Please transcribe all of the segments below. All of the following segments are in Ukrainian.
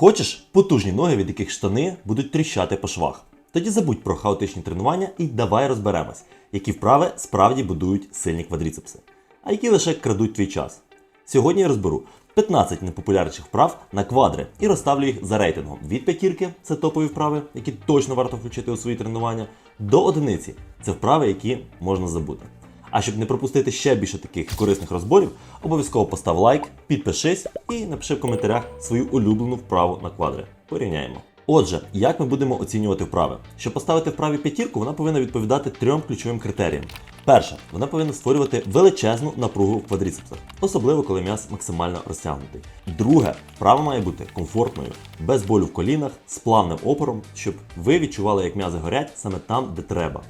Хочеш потужні ноги, від яких штани будуть тріщати по швах? Тоді забудь про хаотичні тренування і давай розберемось, які вправи справді будують сильні квадріцепси, а які лише крадуть твій час. Сьогодні я розберу 15 найпопулярніших вправ на квадри і розставлю їх за рейтингом від п'ятірки це топові вправи, які точно варто включити у свої тренування, до одиниці це вправи, які можна забути. А щоб не пропустити ще більше таких корисних розборів, обов'язково постав лайк, підпишись і напиши в коментарях свою улюблену вправу на квадри. Порівняємо. Отже, як ми будемо оцінювати вправи? Щоб поставити вправі п'ятірку, вона повинна відповідати трьом ключовим критеріям. Перше, вона повинна створювати величезну напругу в квадріцепсах, особливо коли м'яз максимально розтягнутий. Друге, вправа має бути комфортною, без болю в колінах, з плавним опором, щоб ви відчували, як м'язи горять саме там, де треба.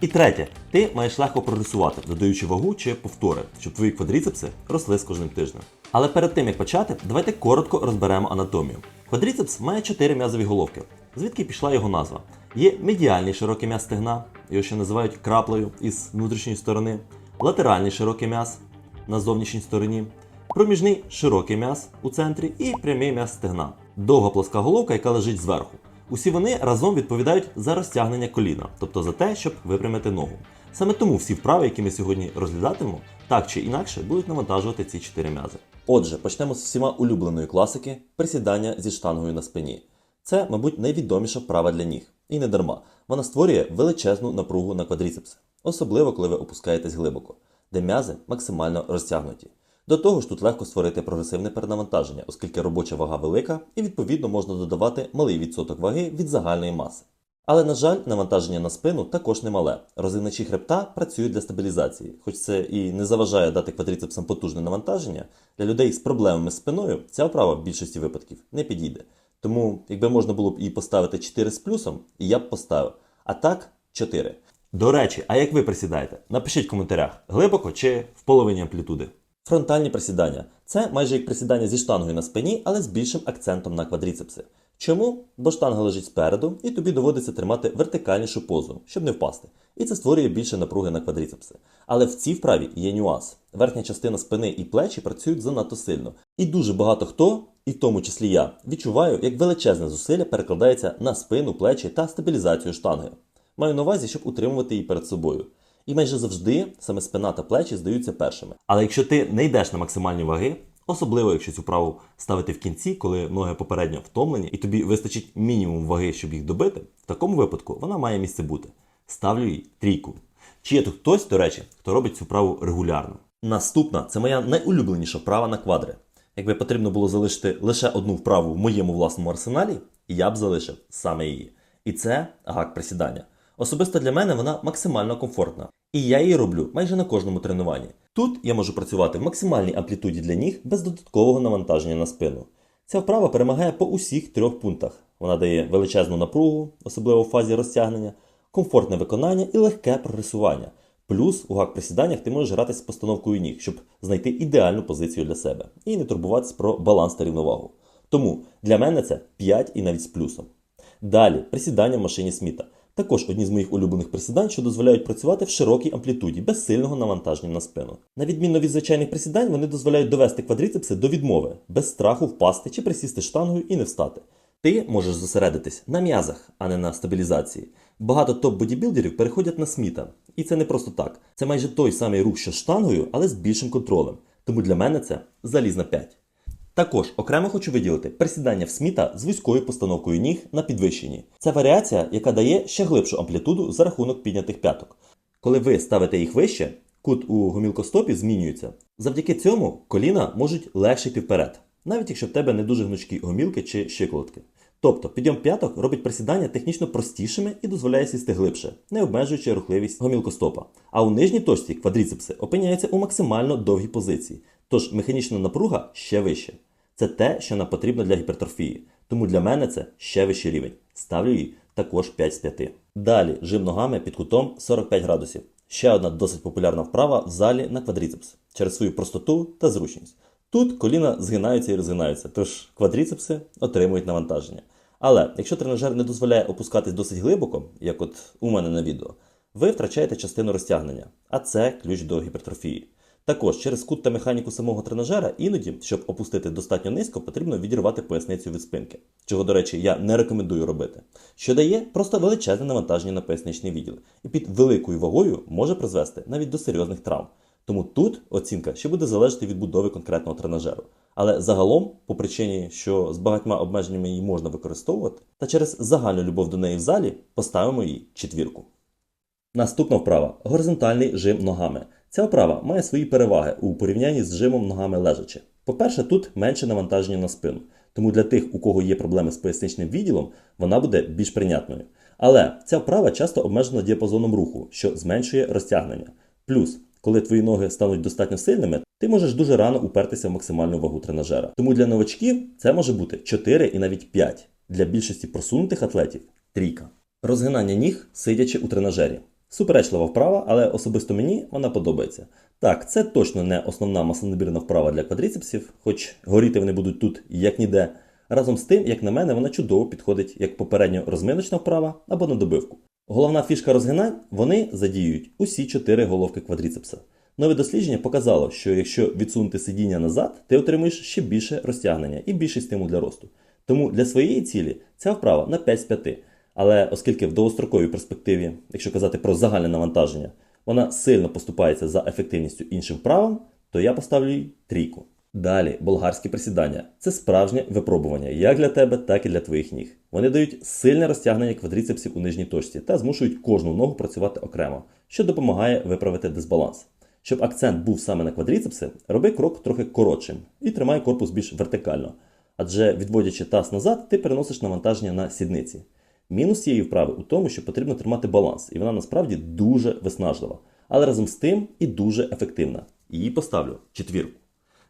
І третє, ти маєш легко прогресувати, додаючи вагу чи повтори, щоб твої квадріцепси росли з кожним тижнем. Але перед тим як почати, давайте коротко розберемо анатомію. Квадріцепс має 4 м'язові головки. Звідки пішла його назва? Є медіальний широкий м'яз стегна, його ще називають краплею із внутрішньої сторони, латеральний широкий м'яз на зовнішній стороні, проміжний широкий м'яз у центрі і прямий м'яз стегна. Довга плоска головка, яка лежить зверху. Усі вони разом відповідають за розтягнення коліна, тобто за те, щоб випрямити ногу. Саме тому всі вправи, які ми сьогодні розглядатимемо, так чи інакше будуть навантажувати ці чотири м'язи. Отже, почнемо з всіма улюбленої класики присідання зі штангою на спині. Це, мабуть, найвідоміша вправа для ніг. І не дарма. Вона створює величезну напругу на квадріцепси, особливо коли ви опускаєтесь глибоко, де м'язи максимально розтягнуті. До того ж, тут легко створити прогресивне перенавантаження, оскільки робоча вага велика і відповідно можна додавати малий відсоток ваги від загальної маси. Але, на жаль, навантаження на спину також немале. Розігначі хребта працюють для стабілізації, хоч це і не заважає дати квадріцепсам потужне навантаження, для людей з проблемами з спиною ця вправа в більшості випадків не підійде. Тому, якби можна було б її поставити 4 з плюсом, і я б поставив. А так 4. До речі, а як ви присідаєте? Напишіть в коментарях, глибоко чи в половині амплітуди. Фронтальні присідання це майже як присідання зі штангою на спині, але з більшим акцентом на квадріцепси. Чому? Бо штанга лежить спереду, і тобі доводиться тримати вертикальнішу позу, щоб не впасти. І це створює більше напруги на квадріцепси. Але в цій вправі є нюанс. Верхня частина спини і плечі працюють занадто сильно. І дуже багато хто, і в тому числі я, відчуваю, як величезне зусилля перекладається на спину, плечі та стабілізацію штанги. Маю на увазі, щоб утримувати її перед собою. І майже завжди саме спина та плечі здаються першими. Але якщо ти не йдеш на максимальні ваги, особливо якщо цю вправу ставити в кінці, коли ноги попередньо втомлені, і тобі вистачить мінімум ваги, щоб їх добити, в такому випадку вона має місце бути. Ставлю їй трійку. Чи є тут хтось, до речі, хто робить цю вправу регулярно? Наступна це моя найулюбленіша вправа на квадри. Якби потрібно було залишити лише одну вправу в моєму власному арсеналі, я б залишив саме її. І це гак присідання. Особисто для мене вона максимально комфортна. І я її роблю майже на кожному тренуванні. Тут я можу працювати в максимальній амплітуді для ніг без додаткового навантаження на спину. Ця вправа перемагає по усіх трьох пунктах. Вона дає величезну напругу, особливо в фазі розтягнення, комфортне виконання і легке прогресування. Плюс у гак присіданнях ти можеш гратися з постановкою ніг, щоб знайти ідеальну позицію для себе і не турбуватися про баланс та рівновагу. Тому для мене це 5 і навіть з плюсом. Далі присідання в машині Сміта. Також одні з моїх улюблених присідань, що дозволяють працювати в широкій амплітуді, без сильного навантаження на спину. На відміну від звичайних присідань, вони дозволяють довести квадріцепси до відмови, без страху впасти чи присісти штангою і не встати. Ти можеш зосередитись на м'язах, а не на стабілізації. Багато топ-бодібілдерів переходять на сміта. І це не просто так. Це майже той самий рух, що штангою, але з більшим контролем. Тому для мене це залізна 5. Також окремо хочу виділити присідання в сміта з вузькою постановкою ніг на підвищенні. Це варіація, яка дає ще глибшу амплітуду за рахунок піднятих п'яток. Коли ви ставите їх вище, кут у гомілкостопі змінюється. Завдяки цьому коліна можуть легше йти вперед, навіть якщо в тебе не дуже гнучкі гомілки чи щиколотки. Тобто підйом п'яток робить присідання технічно простішими і дозволяє сісти глибше, не обмежуючи рухливість гомілкостопа. А у нижній точці квадріцепси опиняються у максимально довгій позиції, тож механічна напруга ще вище. Це те, що нам потрібно для гіпертрофії. Тому для мене це ще вищий рівень. Ставлю її також 5 з 5. Далі жим ногами під кутом 45 градусів. Ще одна досить популярна вправа в залі на квадріцепс через свою простоту та зручність. Тут коліна згинаються і розгинаються, тож квадріцепси отримують навантаження. Але якщо тренажер не дозволяє опускатись досить глибоко, як от у мене на відео, ви втрачаєте частину розтягнення, а це ключ до гіпертрофії. Також через кут та механіку самого тренажера іноді, щоб опустити достатньо низько, потрібно відірвати поясницю від спинки, чого, до речі, я не рекомендую робити. Що дає просто величезне навантаження на поясничний відділ, і під великою вагою може призвести навіть до серйозних травм. Тому тут оцінка ще буде залежати від будови конкретного тренажеру. Але загалом, по причині, що з багатьма обмеженнями її можна використовувати, та через загальну любов до неї в залі поставимо їй четвірку. Наступна вправа горизонтальний жим ногами. Ця вправа має свої переваги у порівнянні з жимом ногами лежачи. По-перше, тут менше навантаження на спину, тому для тих, у кого є проблеми з поясничним відділом, вона буде більш прийнятною. Але ця вправа часто обмежена діапазоном руху, що зменшує розтягнення. Плюс, коли твої ноги стануть достатньо сильними, ти можеш дуже рано упертися в максимальну вагу тренажера. Тому для новачків це може бути 4 і навіть 5. Для більшості просунутих атлетів трійка. Розгинання ніг, сидячи у тренажері. Суперечлива вправа, але особисто мені вона подобається. Так, це точно не основна маслонабірна вправа для квадріцепсів, хоч горіти вони будуть тут як ніде. Разом з тим, як на мене, вона чудово підходить як попередньо розминочна вправа або на добивку. Головна фішка розгинань вони задіюють усі чотири головки квадріцепса. Нове дослідження показало, що якщо відсунути сидіння назад, ти отримуєш ще більше розтягнення і більший стимул для росту. Тому для своєї цілі ця вправа на 5 з 5. Але оскільки в довгостроковій перспективі, якщо казати про загальне навантаження, вона сильно поступається за ефективністю іншим вправам, то я поставлю їй трійку. Далі болгарські присідання це справжнє випробування як для тебе, так і для твоїх ніг. Вони дають сильне розтягнення квадріцепсів у нижній точці та змушують кожну ногу працювати окремо, що допомагає виправити дисбаланс. Щоб акцент був саме на квадріцепси, роби крок трохи коротшим і тримай корпус більш вертикально. Адже відводячи таз назад, ти переносиш навантаження на сідниці. Мінус цієї вправи у тому, що потрібно тримати баланс, і вона насправді дуже виснажлива, але разом з тим і дуже ефективна. Її поставлю четвірку.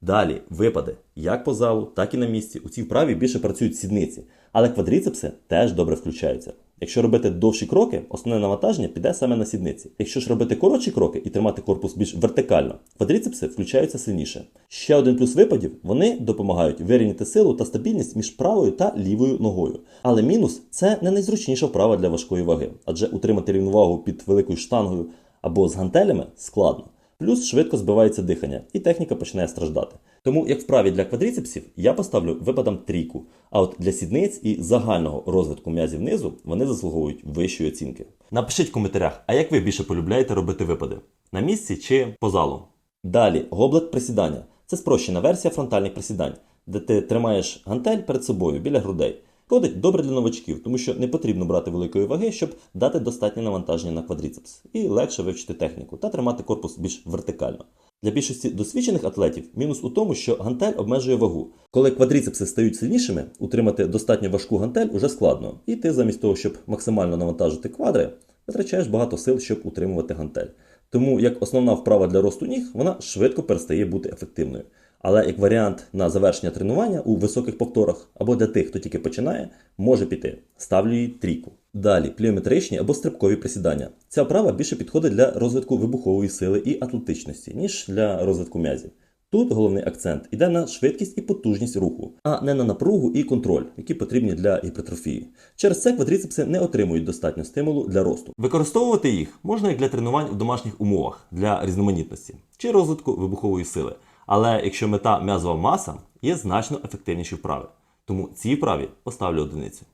Далі випади як по залу, так і на місці. У цій вправі більше працюють сідниці, але квадріцепси теж добре включаються. Якщо робити довші кроки, основне навантаження піде саме на сідниці. Якщо ж робити коротші кроки і тримати корпус більш вертикально, квадріцепси включаються сильніше. Ще один плюс випадів вони допомагають вирівняти силу та стабільність між правою та лівою ногою. Але мінус це не найзручніша вправа для важкої ваги, адже утримати рівновагу під великою штангою або з гантелями складно. Плюс швидко збивається дихання, і техніка починає страждати. Тому, як вправі для квадріцепсів, я поставлю випадам трійку. А от для сідниць і загального розвитку м'язів низу вони заслуговують вищої оцінки. Напишіть в коментарях, а як ви більше полюбляєте робити випади? На місці чи по залу? Далі гоблет присідання. Це спрощена версія фронтальних присідань, де ти тримаєш гантель перед собою біля грудей. Ходить добре для новачків, тому що не потрібно брати великої ваги, щоб дати достатнє навантаження на квадріцепс, і легше вивчити техніку та тримати корпус більш вертикально. Для більшості досвідчених атлетів мінус у тому, що гантель обмежує вагу. Коли квадріцепси стають сильнішими, утримати достатньо важку гантель уже складно, і ти замість того, щоб максимально навантажити квадри, витрачаєш багато сил, щоб утримувати гантель. Тому як основна вправа для росту ніг, вона швидко перестає бути ефективною. Але як варіант на завершення тренування у високих повторах або для тих, хто тільки починає, може піти. Ставлю їй трійку. Далі пліометричні або стрибкові присідання. Ця вправа більше підходить для розвитку вибухової сили і атлетичності, ніж для розвитку м'язів. Тут головний акцент іде на швидкість і потужність руху, а не на напругу і контроль, які потрібні для гіпертрофії. Через це квадріцепси не отримують достатньо стимулу для росту. Використовувати їх можна як для тренувань в домашніх умовах для різноманітності чи розвитку вибухової сили. Але якщо мета м'язова маса, є значно ефективніші вправи. Тому цій вправі поставлю одиницю.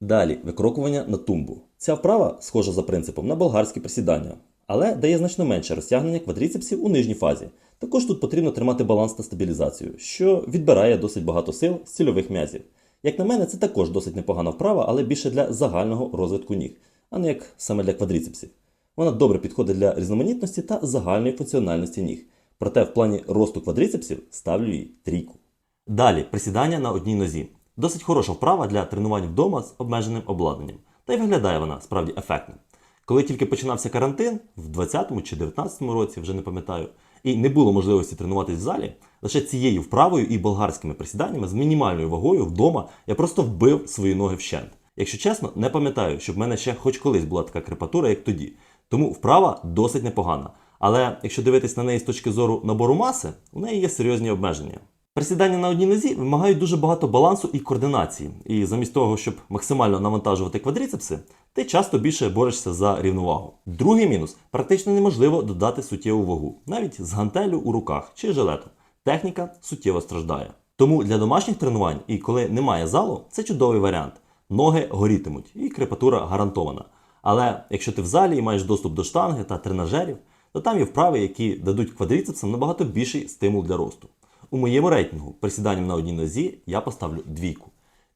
Далі викрокування на тумбу. Ця вправа схожа за принципом на болгарські присідання, але дає значно менше розтягнення квадріцепсів у нижній фазі. Також тут потрібно тримати баланс та стабілізацію, що відбирає досить багато сил з цільових м'язів. Як на мене, це також досить непогана вправа, але більше для загального розвитку ніг, а не як саме для квадріцепсів. Вона добре підходить для різноманітності та загальної функціональності ніг. Проте в плані росту квадріцепсів ставлю їй трійку. Далі присідання на одній нозі. Досить хороша вправа для тренувань вдома з обмеженим обладнанням. Та й виглядає вона справді ефектно. Коли тільки починався карантин, в 20-му чи 19-му році, вже не пам'ятаю, і не було можливості тренуватись в залі, лише цією вправою і болгарськими присіданнями з мінімальною вагою вдома я просто вбив свої ноги вщент. Якщо чесно, не пам'ятаю, щоб в мене ще хоч колись була така крепатура, як тоді. Тому вправа досить непогана. Але якщо дивитись на неї з точки зору набору маси, у неї є серйозні обмеження. Присідання на одній нозі вимагають дуже багато балансу і координації. І замість того, щоб максимально навантажувати квадріцепси, ти часто більше борешся за рівновагу. Другий мінус практично неможливо додати суттєву вагу, навіть з гантелю у руках чи жилетом. Техніка суттєво страждає. Тому для домашніх тренувань і коли немає залу, це чудовий варіант. Ноги горітимуть і крепатура гарантована. Але якщо ти в залі і маєш доступ до штанги та тренажерів, то там є вправи, які дадуть квадріцепсам набагато більший стимул для росту. У моєму рейтингу присіданням на одній нозі я поставлю двійку.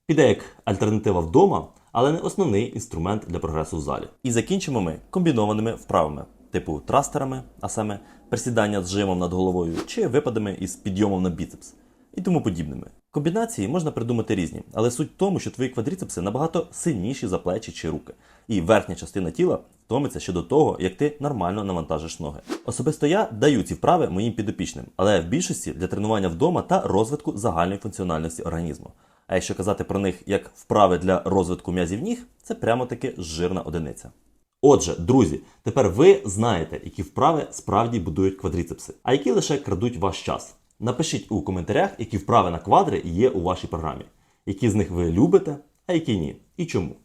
Піде як альтернатива вдома, але не основний інструмент для прогресу в залі. І закінчимо ми комбінованими вправами, типу трастерами, а саме присідання з жимом над головою чи випадами із підйомом на біцепс і тому подібними. Комбінації можна придумати різні, але суть в тому, що твої квадріцепси набагато сильніші за плечі чи руки, і верхня частина тіла втомиться ще до того, як ти нормально навантажиш ноги. Особисто я даю ці вправи моїм підопічним, але в більшості для тренування вдома та розвитку загальної функціональності організму. А якщо казати про них як вправи для розвитку м'язів ніг, це прямо таки жирна одиниця. Отже, друзі, тепер ви знаєте, які вправи справді будують квадріцепси, а які лише крадуть ваш час. Напишіть у коментарях, які вправи на квадри є у вашій програмі, які з них ви любите, а які ні, і чому.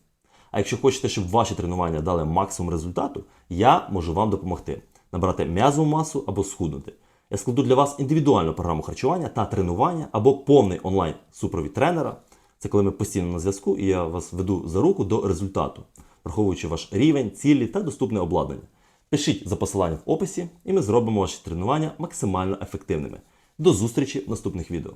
А якщо хочете, щоб ваші тренування дали максимум результату, я можу вам допомогти набрати м'язову масу або схуднути. Я складу для вас індивідуальну програму харчування та тренування або повний онлайн супровід тренера. Це коли ми постійно на зв'язку і я вас веду за руку до результату, враховуючи ваш рівень, цілі та доступне обладнання. Пишіть за посиланням в описі, і ми зробимо ваші тренування максимально ефективними. До зустрічі в наступних відео.